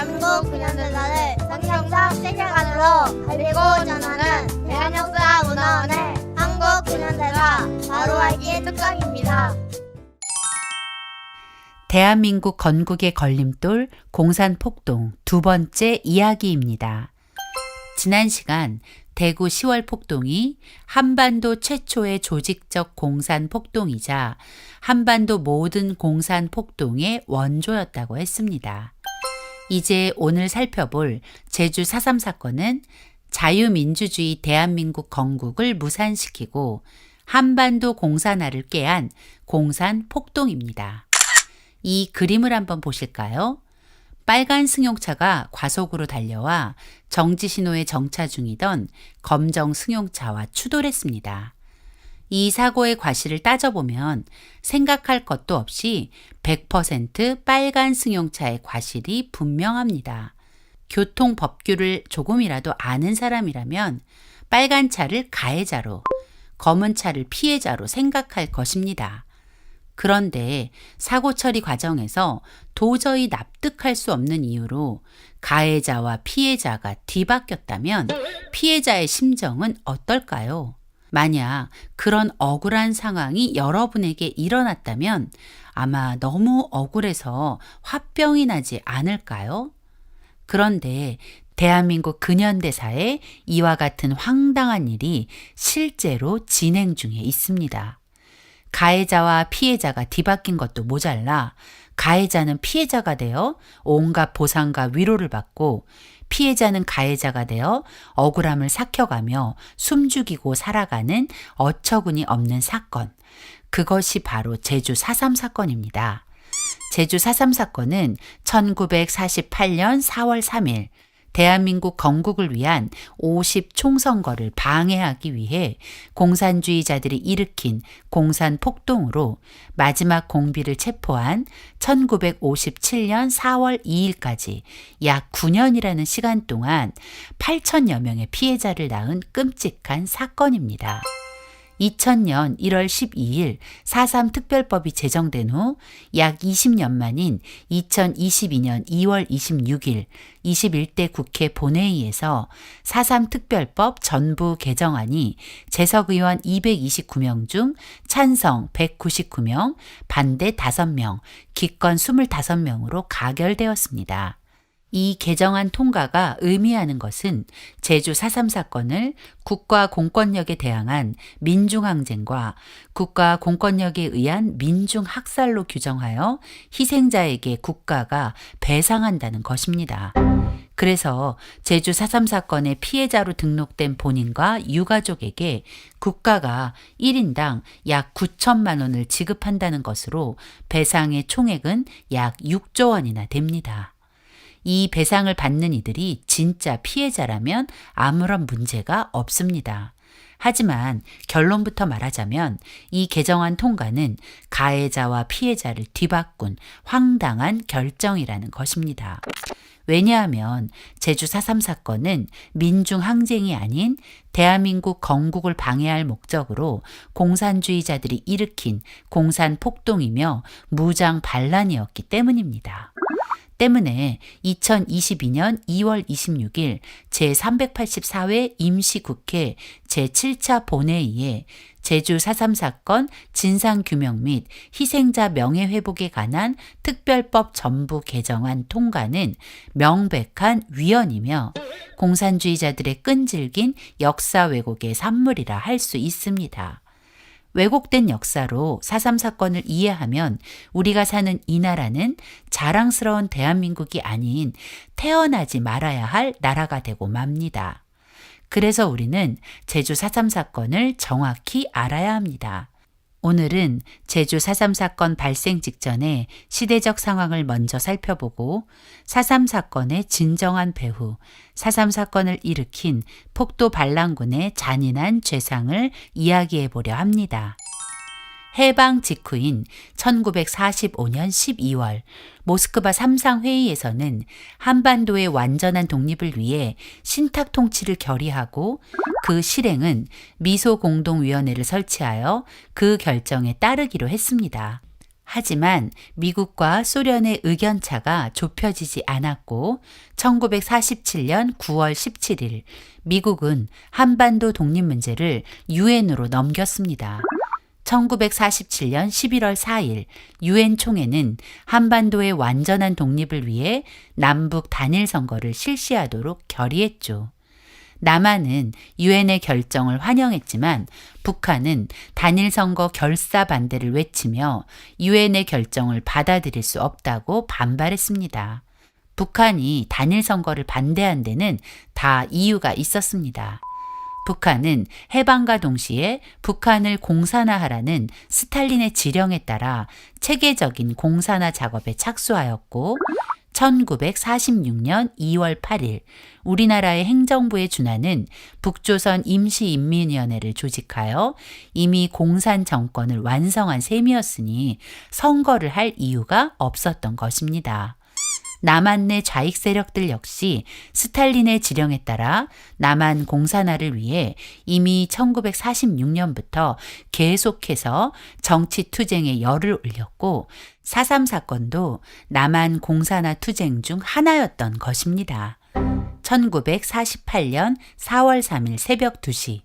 대한민국 근현대사를 성경적 세계관으로 알리고 전하는 대한역사문화원의 한국 근현대사 바로 알기 특강입니다. 대한민국 건국의 걸림돌 공산 폭동 두 번째 이야기입니다. 지난 시간 대구 10월 폭동이 한반도 최초의 조직적 공산 폭동이자 한반도 모든 공산 폭동의 원조였다고 했습니다. 이제 오늘 살펴볼 제주 4.3 사건은 자유민주주의 대한민국 건국을 무산시키고 한반도 공산화를 깨한 공산 폭동입니다. 이 그림을 한번 보실까요? 빨간 승용차가 과속으로 달려와 정지 신호에 정차 중이던 검정 승용차와 추돌했습니다. 이 사고의 과실을 따져보면 생각할 것도 없이 100% 빨간 승용차의 과실이 분명합니다. 교통 법규를 조금이라도 아는 사람이라면 빨간 차를 가해자로, 검은 차를 피해자로 생각할 것입니다. 그런데 사고 처리 과정에서 도저히 납득할 수 없는 이유로 가해자와 피해자가 뒤바뀌었다면 피해자의 심정은 어떨까요? 만약 그런 억울한 상황이 여러분에게 일어났다면 아마 너무 억울해서 화병이 나지 않을까요? 그런데 대한민국 근현대사에 이와 같은 황당한 일이 실제로 진행 중에 있습니다. 가해자와 피해자가 뒤바뀐 것도 모자라 가해자는 피해자가 되어 온갖 보상과 위로를 받고 피해자는 가해자가 되어 억울함을 삭혀가며 숨죽이고 살아가는 어처구니 없는 사건. 그것이 바로 제주 4.3 사건입니다. 제주 4.3 사건은 1948년 4월 3일 대한민국 건국을 위한 50 총선거를 방해하기 위해 공산주의자들이 일으킨 공산 폭동으로 마지막 공비를 체포한 1957년 4월 2일까지 약 9년이라는 시간 동안 8천여 명의 피해자를 낳은 끔찍한 사건입니다. 2000년 1월 12일 4.3 특별법이 제정된 후 약 20년 만인 2022년 2월 26일 21대 국회 본회의에서 4.3 특별법 전부 개정안이 재석 의원 229명 중 찬성 199명, 반대 5명, 기권 25명으로 가결되었습니다. 이 개정안 통과가 의미하는 것은 제주 4.3 사건을 국가 공권력에 대항한 민중항쟁과 국가 공권력에 의한 민중학살로 규정하여 희생자에게 국가가 배상한다는 것입니다. 그래서 제주 4.3 사건의 피해자로 등록된 본인과 유가족에게 국가가 1인당 약 9천만 원을 지급한다는 것으로 배상의 총액은 약 6조 원이나 됩니다. 이 배상을 받는 이들이 진짜 피해자라면 아무런 문제가 없습니다. 하지만 결론부터 말하자면 이 개정안 통과는 가해자와 피해자를 뒤바꾼 황당한 결정이라는 것입니다. 왜냐하면 제주 4.3 사건은 민중 항쟁이 아닌 대한민국 건국을 방해할 목적으로 공산주의자들이 일으킨 공산 폭동이며 무장 반란이었기 때문입니다. 때문에 2022년 2월 26일 제384회 임시국회 제7차 본회의에 제주 4.3 사건 진상규명 및 희생자 명예회복에 관한 특별법 전부 개정안 통과는 명백한 위헌이며 공산주의자들의 끈질긴 역사 왜곡의 산물이라 할 수 있습니다. 왜곡된 역사로 4.3 사건을 이해하면 우리가 사는 이 나라는 자랑스러운 대한민국이 아닌 태어나지 말아야 할 나라가 되고 맙니다. 그래서 우리는 제주 4.3 사건을 정확히 알아야 합니다. 오늘은 제주 4.3 사건 발생 직전에 시대적 상황을 먼저 살펴보고 4.3 사건의 진정한 배후, 4.3 사건을 일으킨 폭도 반란군의 잔인한 죄상을 이야기해 보려 합니다. 해방 직후인 1945년 12월 모스크바 삼상회의에서는 한반도의 완전한 독립을 위해 신탁 통치를 결의하고 그 실행은 미소 공동위원회를 설치하여 그 결정에 따르기로 했습니다. 하지만 미국과 소련의 의견차가 좁혀지지 않았고 1947년 9월 17일 미국은 한반도 독립 문제를 유엔으로 넘겼습니다. 1947년 11월 4일 유엔 총회는 한반도의 완전한 독립을 위해 남북 단일 선거를 실시하도록 결의했죠. 남한은 유엔의 결정을 환영했지만 북한은 단일 선거 결사 반대를 외치며 유엔의 결정을 받아들일 수 없다고 반발했습니다. 북한이 단일 선거를 반대한 데는 다 이유가 있었습니다. 북한은 해방과 동시에 북한을 공산화하라는 스탈린의 지령에 따라 체계적인 공산화 작업에 착수하였고 1946년 2월 8일 우리나라의 행정부에 준하는 북조선 임시인민위원회를 조직하여 이미 공산 정권을 완성한 셈이었으니 선거를 할 이유가 없었던 것입니다. 남한 내 좌익 세력들 역시 스탈린의 지령에 따라 남한 공산화를 위해 이미 1946년부터 계속해서 정치 투쟁에 열을 올렸고 4.3 사건도 남한 공산화 투쟁 중 하나였던 것입니다. 1948년 4월 3일 새벽 2시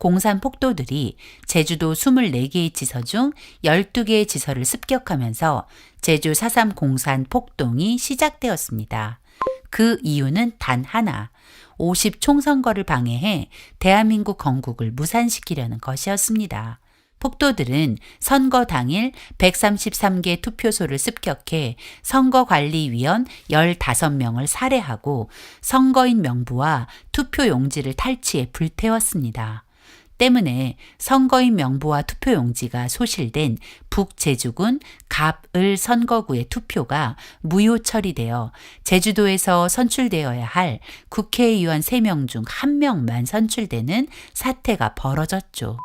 공산 폭도들이 제주도 24개의 지서 중 12개의 지서를 습격하면서 제주 4.3 공산 폭동이 시작되었습니다. 그 이유는 단 하나. 50 총선거를 방해해 대한민국 건국을 무산시키려는 것이었습니다. 폭도들은 선거 당일 133개 투표소를 습격해 선거관리위원 15명을 살해하고 선거인 명부와 투표 용지를 탈취해 불태웠습니다. 때문에 선거인 명부와 투표 용지가 소실된 북제주군 갑을 선거구의 투표가 무효 처리되어 제주도에서 선출되어야 할 국회의원 3명 중 1명만 선출되는 사태가 벌어졌죠.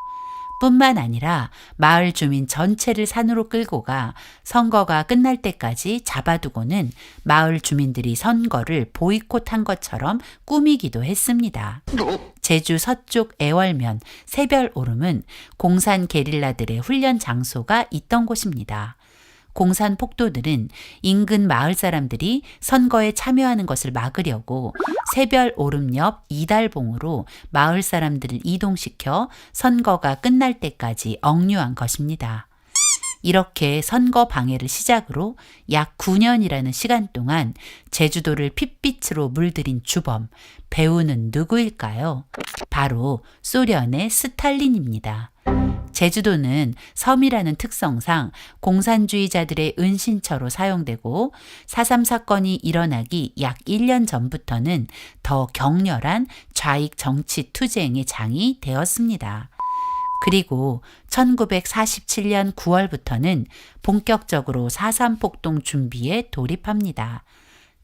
뿐만 아니라 마을 주민 전체를 산으로 끌고 가 선거가 끝날 때까지 잡아두고는 마을 주민들이 선거를 보이콧한 것처럼 꾸미기도 했습니다. 제주 서쪽 애월면 새별 오름은 공산 게릴라들의 훈련 장소가 있던 곳입니다. 공산 폭도들은 인근 마을 사람들이 선거에 참여하는 것을 막으려고 새별 오름 옆 이달봉으로 마을 사람들을 이동시켜 선거가 끝날 때까지 억류한 것입니다. 이렇게 선거 방해를 시작으로 약 9년이라는 시간 동안 제주도를 핏빛으로 물들인 주범, 배우는 누구일까요? 바로 소련의 스탈린입니다. 제주도는 섬이라는 특성상 공산주의자들의 은신처로 사용되고 4.3 사건이 일어나기 약 1년 전부터는 더 격렬한 좌익 정치 투쟁의 장이 되었습니다. 그리고 1947년 9월부터는 본격적으로 4.3 폭동 준비에 돌입합니다.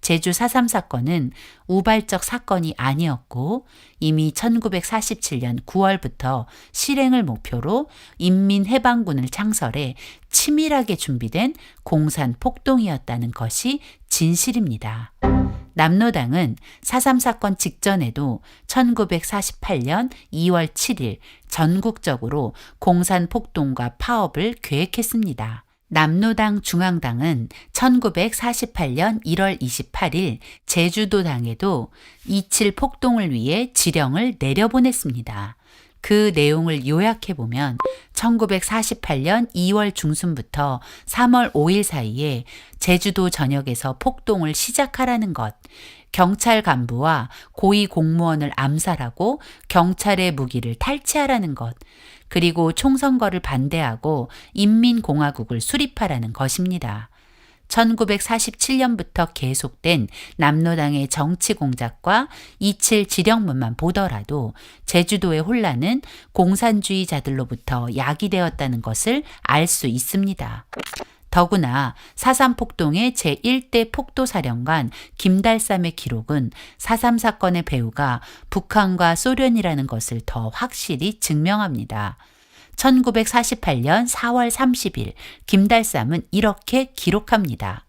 제주 4.3 사건은 우발적 사건이 아니었고 이미 1947년 9월부터 실행을 목표로 인민해방군을 창설해 치밀하게 준비된 공산 폭동이었다는 것이 진실입니다. 남로당은 4.3 사건 직전에도 1948년 2월 7일 전국적으로 공산 폭동과 파업을 계획했습니다. 남로당 중앙당은 1948년 1월 28일 제주도당에도 27 폭동을 위해 지령을 내려보냈습니다. 그 내용을 요약해 보면 1948년 2월 중순부터 3월 5일 사이에 제주도 전역에서 폭동을 시작하라는 것, 경찰 간부와 고위 공무원을 암살하고 경찰의 무기를 탈취하라는 것, 그리고 총선거를 반대하고 인민공화국을 수립하라는 것입니다. 1947년부터 계속된 남로당의 정치 공작과 27 지령문만 보더라도 제주도의 혼란은 공산주의자들로부터 야기되었다는 것을 알 수 있습니다. 더구나 사삼 폭동의 제1대 폭도사령관 김달삼의 기록은 사삼 사건의 배후가 북한과 소련이라는 것을 더 확실히 증명합니다. 1948년 4월 30일 김달삼은 이렇게 기록합니다.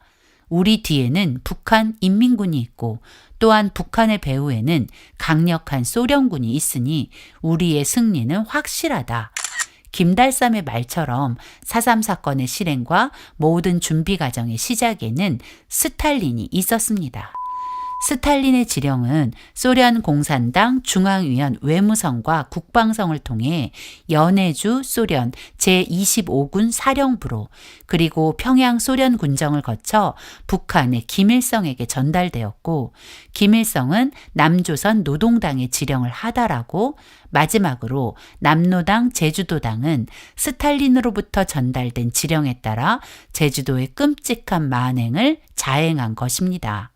우리 뒤에는 북한 인민군이 있고 또한 북한의 배후에는 강력한 소련군이 있으니 우리의 승리는 확실하다. 김달삼의 말처럼 4.3 사건의 실행과 모든 준비 과정의 시작에는 스탈린이 있었습니다. 스탈린의 지령은 소련 공산당 중앙위원 외무성과 국방성을 통해 연해주 소련 제25군 사령부로 그리고 평양 소련 군정을 거쳐 북한의 김일성에게 전달되었고 김일성은 남조선 노동당의 지령을 하달하고 마지막으로 남노당 제주도당은 스탈린으로부터 전달된 지령에 따라 제주도의 끔찍한 만행을 자행한 것입니다.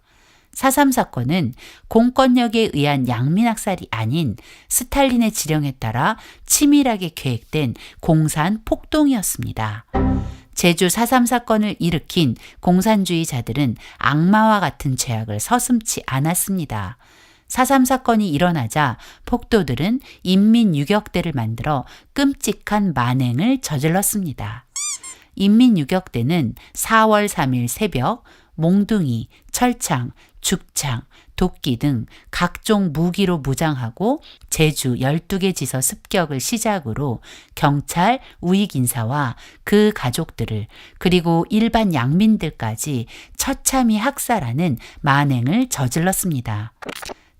4.3 사건은 공권력에 의한 양민학살이 아닌 스탈린의 지령에 따라 치밀하게 계획된 공산 폭동이었습니다. 제주 4.3 사건을 일으킨 공산주의자들은 악마와 같은 죄악을 서슴지 않았습니다. 4.3 사건이 일어나자 폭도들은 인민유격대를 만들어 끔찍한 만행을 저질렀습니다. 인민유격대는 4월 3일 새벽 몽둥이, 철창, 죽창, 도끼 등 각종 무기로 무장하고 제주 12개 지서 습격을 시작으로 경찰, 우익인사와 그 가족들을 그리고 일반 양민들까지 처참히 학살하는 만행을 저질렀습니다.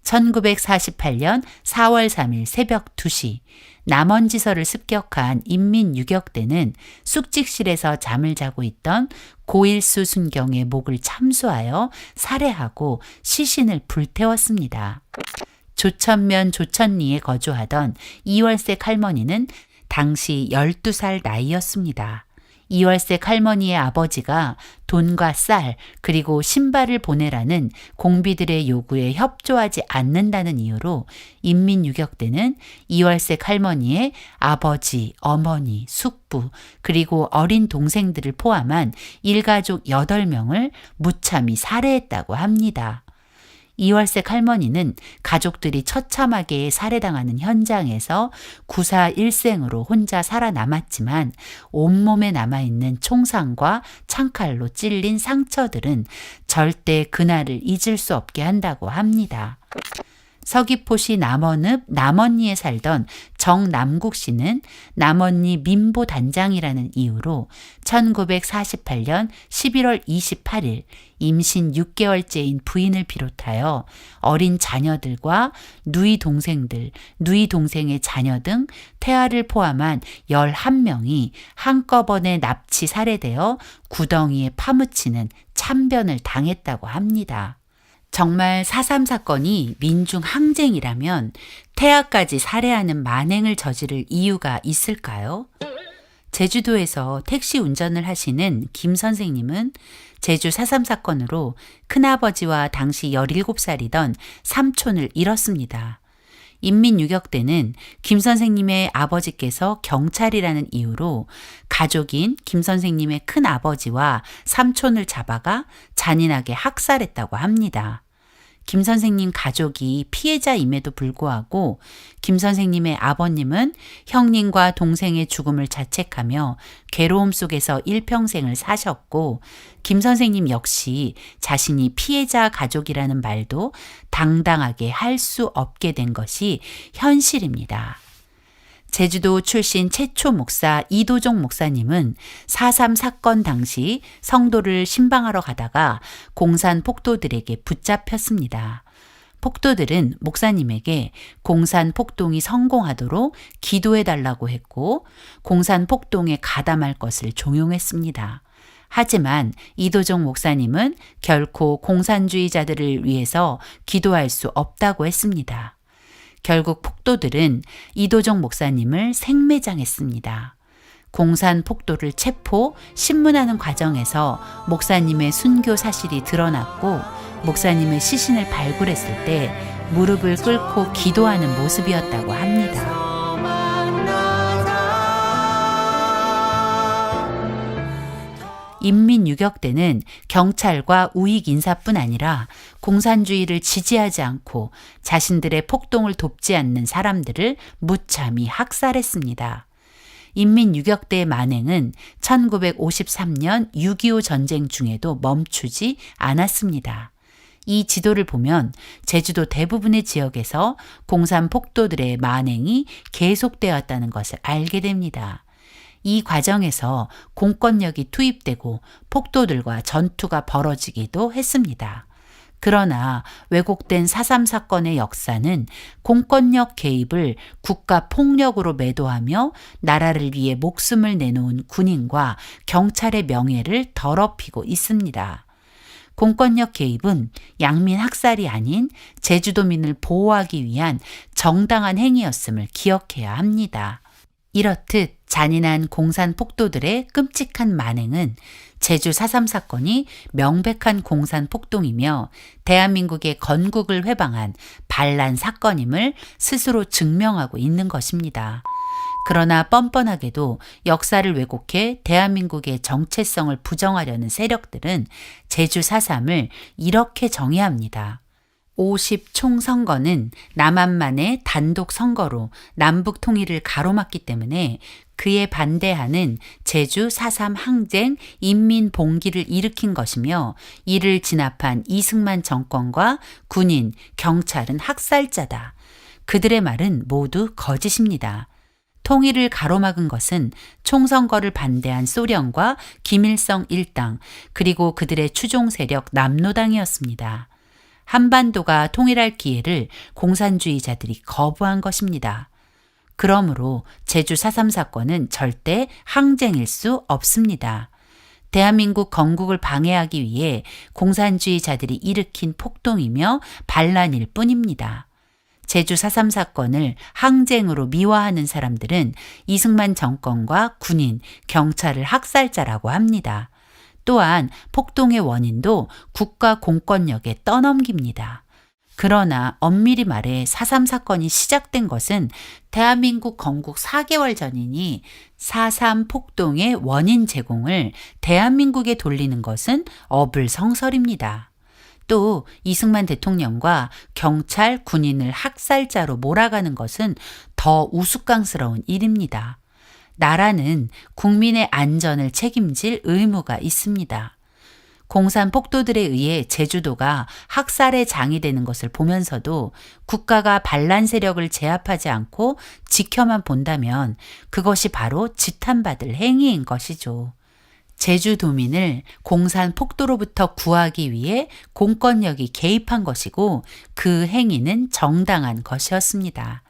1948년 4월 3일 새벽 2시 남원지서를 습격한 인민유격대는 숙직실에서 잠을 자고 있던 고일수 순경의 목을 참수하여 살해하고 시신을 불태웠습니다. 조천면 조천리에 거주하던 이월색 할머니는 당시 12살 나이였습니다. 이월색 할머니의 아버지가 돈과 쌀 그리고 신발을 보내라는 공비들의 요구에 협조하지 않는다는 이유로 인민유격대는 이월색 할머니의 아버지, 어머니, 숙부 그리고 어린 동생들을 포함한 일가족 8명을 무참히 살해했다고 합니다. 이월색 할머니는 가족들이 처참하게 살해당하는 현장에서 구사 일생으로 혼자 살아남았지만 온몸에 남아있는 총상과 창칼로 찔린 상처들은 절대 그날을 잊을 수 없게 한다고 합니다. 서귀포시 남원읍 남원리에 살던 정남국 씨는 남원리 민보 단장이라는 이유로 1948년 11월 28일 임신 6개월째인 부인을 비롯하여 어린 자녀들과 누이 동생들, 누이 동생의 자녀 등 태아를 포함한 11명이 한꺼번에 납치 살해되어 구덩이에 파묻히는 참변을 당했다고 합니다. 정말 4.3 사건이 민중 항쟁이라면 태아까지 살해하는 만행을 저지를 이유가 있을까요? 제주도에서 택시 운전을 하시는 김 선생님은 제주 4.3 사건으로 큰아버지와 당시 17살이던 삼촌을 잃었습니다. 인민유격대는 김 선생님의 아버지께서 경찰이라는 이유로 가족인 김 선생님의 큰 아버지와 삼촌을 잡아가 잔인하게 학살했다고 합니다. 김 선생님 가족이 피해자임에도 불구하고 김 선생님의 아버님은 형님과 동생의 죽음을 자책하며 괴로움 속에서 일평생을 사셨고 김 선생님 역시 자신이 피해자 가족이라는 말도 당당하게 할 수 없게 된 것이 현실입니다. 제주도 출신 최초 목사 이도종 목사님은 4.3 사건 당시 성도를 신방하러 가다가 공산 폭도들에게 붙잡혔습니다. 폭도들은 목사님에게 공산 폭동이 성공하도록 기도해 달라고 했고 공산 폭동에 가담할 것을 종용했습니다. 하지만 이도종 목사님은 결코 공산주의자들을 위해서 기도할 수 없다고 했습니다. 결국 폭도들은 이도종 목사님을 생매장했습니다. 공산 폭도를 체포, 신문하는 과정에서 목사님의 순교 사실이 드러났고 목사님의 시신을 발굴했을 때 무릎을 꿇고 기도하는 모습이었다고 합니다. 인민유격대는 경찰과 우익 인사뿐 아니라 공산주의를 지지하지 않고 자신들의 폭동을 돕지 않는 사람들을 무참히 학살했습니다. 인민유격대의 만행은 1953년 6.25 전쟁 중에도 멈추지 않았습니다. 이 지도를 보면 제주도 대부분의 지역에서 공산 폭도들의 만행이 계속되었다는 것을 알게 됩니다. 이 과정에서 공권력이 투입되고 폭도들과 전투가 벌어지기도 했습니다. 그러나 왜곡된 4.3 사건의 역사는 공권력 개입을 국가 폭력으로 매도하며 나라를 위해 목숨을 내놓은 군인과 경찰의 명예를 더럽히고 있습니다. 공권력 개입은 양민 학살이 아닌 제주도민을 보호하기 위한 정당한 행위였음을 기억해야 합니다. 이렇듯 잔인한 공산 폭도들의 끔찍한 만행은 제주 4.3 사건이 명백한 공산 폭동이며 대한민국의 건국을 회방한 반란 사건임을 스스로 증명하고 있는 것입니다. 그러나 뻔뻔하게도 역사를 왜곡해 대한민국의 정체성을 부정하려는 세력들은 제주 4.3을 이렇게 정의합니다. 50 총선거는 남한만의 단독 선거로 남북 통일을 가로막기 때문에 그에 반대하는 제주 4.3 항쟁 인민 봉기를 일으킨 것이며 이를 진압한 이승만 정권과 군인, 경찰은 학살자다. 그들의 말은 모두 거짓입니다. 통일을 가로막은 것은 총선거를 반대한 소련과 김일성 일당 그리고 그들의 추종 세력 남노당이었습니다. 한반도가 통일할 기회를 공산주의자들이 거부한 것입니다. 그러므로 제주 4.3 사건은 절대 항쟁일 수 없습니다. 대한민국 건국을 방해하기 위해 공산주의자들이 일으킨 폭동이며 반란일 뿐입니다. 제주 4.3 사건을 항쟁으로 미화하는 사람들은 이승만 정권과 군인, 경찰을 학살자라고 합니다. 또한 폭동의 원인도 국가 공권력에 떠넘깁니다. 그러나 엄밀히 말해 4.3 사건이 시작된 것은 대한민국 건국 4개월 전이니 4.3 폭동의 원인 제공을 대한민국에 돌리는 것은 어불성설입니다. 또 이승만 대통령과 경찰, 군인을 학살자로 몰아가는 것은 더 우스꽝스러운 일입니다. 나라는 국민의 안전을 책임질 의무가 있습니다. 공산 폭도들에 의해 제주도가 학살의 장이 되는 것을 보면서도 국가가 반란 세력을 제압하지 않고 지켜만 본다면 그것이 바로 지탄받을 행위인 것이죠. 제주도민을 공산 폭도로부터 구하기 위해 공권력이 개입한 것이고 그 행위는 정당한 것이었습니다.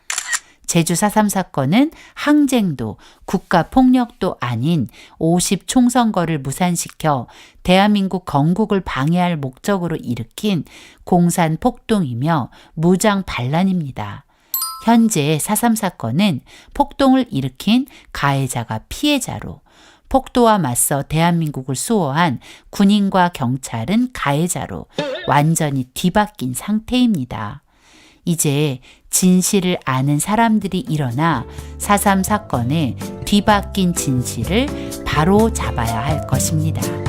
제주 4.3 사건은 항쟁도 국가 폭력도 아닌 50 총선거를 무산시켜 대한민국 건국을 방해할 목적으로 일으킨 공산 폭동이며 무장 반란입니다. 현재 4.3 사건은 폭동을 일으킨 가해자가 피해자로 폭도와 맞서 대한민국을 수호한 군인과 경찰은 가해자로 완전히 뒤바뀐 상태입니다. 이제 진실을 아는 사람들이 일어나 4.3 사건의 뒤바뀐 진실을 바로 잡아야 할 것입니다.